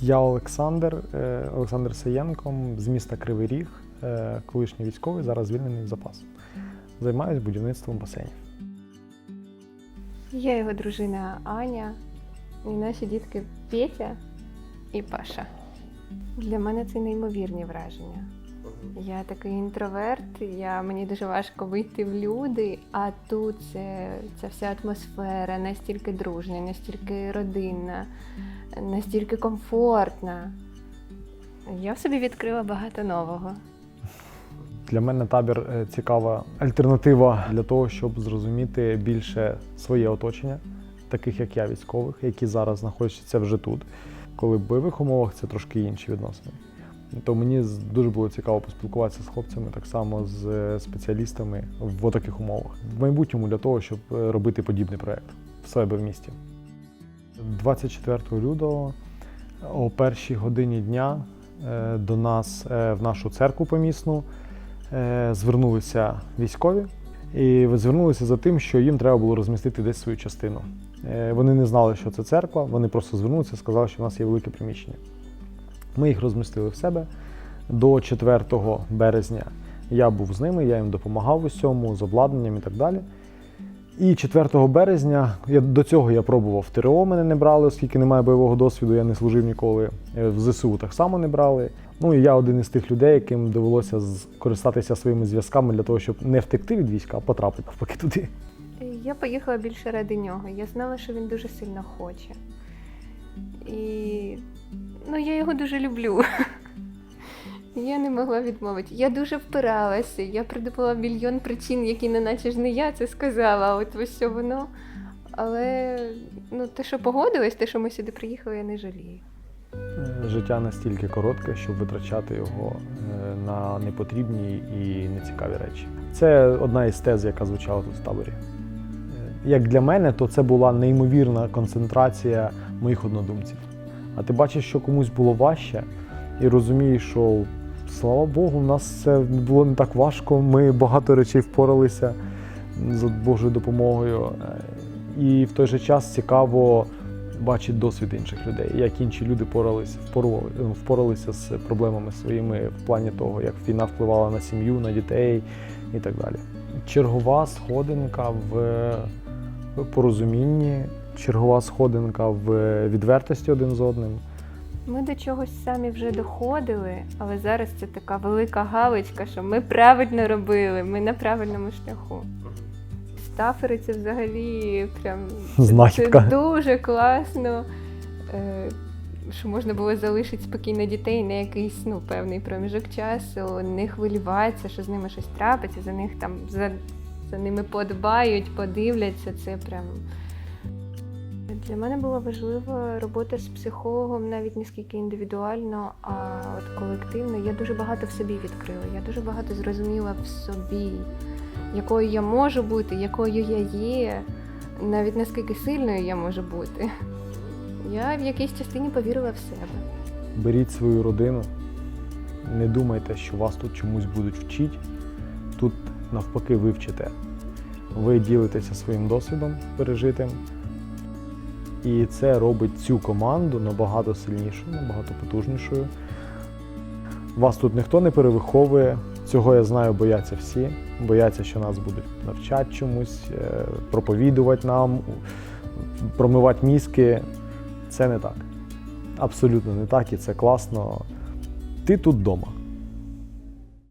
Я Олександр, е, Олександр Саєнко з міста Кривий Ріг, е, колишній військовий, зараз звільнений в запас. Займаюся будівництвом басейнів. Я його дружина Аня, і наші дітки Петя і Паша. Для мене це неймовірні враження. Я такий інтроверт, я, мені дуже важко вийти в люди, а тут це, ця вся атмосфера настільки дружня, настільки родинна, настільки комфортна. Я в собі відкрила багато нового. Для мене табір е, цікава альтернатива для того, щоб зрозуміти більше своє оточення, таких як я, військових, які зараз знаходяться вже тут. Коли в бойових умовах це трошки інші відносини. То мені дуже було цікаво поспілкуватися з хлопцями, так само з е, спеціалістами в таких умовах. В майбутньому для того, щоб е, робити подібний проект в себе в місті. 24 лютого о першій годині дня е, до нас е, в нашу церкву помісну е, звернулися військові і звернулися за тим, що їм треба було розмістити десь свою частину. Вони не знали, що це церква, вони просто звернулися і сказали, що в нас є велике приміщення. Ми їх розмістили в себе до 4 березня. Я був з ними, я їм допомагав усьому, з обладнанням і так далі. І 4 березня я, до цього я пробував ТРО, мене не брали, оскільки немає бойового досвіду, я не служив ніколи. Е, В ЗСУ так само не брали. Ну і я один із тих людей, яким довелося скористатися своїми зв'язками для того, щоб не втекти від війська, а потрапити навпаки туди. Я поїхала більше ради нього. Я знала, що він дуже сильно хоче. І ну, я його дуже люблю. Я не могла відмовити. Я дуже впиралася. Я придумала мільйон причин, які не наче ж не я це сказала, от ось все воно. Але ну, те, що погодилось, те, що ми сюди приїхали, я не жалію. Е, Життя настільки коротке, щоб витрачати його е, на непотрібні і нецікаві речі. Це одна із тез, яка звучала тут в таборі. Е, Як для мене, то це була неймовірна концентрація моїх однодумців. А ти бачиш, що комусь було важче, і розумієш, що слава Богу, в нас це було не так важко. Ми багато речей впоралися за Божою допомогою. Е, І в той же час цікаво бачить досвід інших людей, як інші люди поралися, е, впоралися з проблемами своїми в плані того, як війна впливала на сім'ю, на дітей і так далі. Чергова сходинка в порозумінні, чергова сходинка в відвертості один з одним. Ми до чогось самі вже доходили, але зараз це така велика галочка, що ми правильно робили, ми на правильному шляху. Стафери це взагалі прям Знахідка. Це дуже класно, е, що можна було залишити спокійно дітей на якийсь ну, певний проміжок часу, не хвилюватися, що з ними щось трапиться, за них там за, за ними подбають, подивляться. Це прям. Для мене була важлива робота з психологом, навіть не скільки індивідуально, а от колективно. Я дуже багато в собі відкрила. Я дуже багато зрозуміла в собі, якою я можу бути, якою я є, навіть наскільки сильною я можу бути. Я в якійсь частині повірила в себе. Беріть свою родину, не думайте, що вас тут чомусь будуть вчити. Тут навпаки ви вчите. Ви ділитеся своїм досвідом пережитим. І це робить цю команду набагато сильнішою, набагато потужнішою. Вас тут ніхто не перевиховує. Цього я знаю, бояться всі. Бояться, що нас будуть навчати чомусь, е, проповідувати нам, промивати мізки. Це не так. Абсолютно не так, і це класно. Ти тут вдома.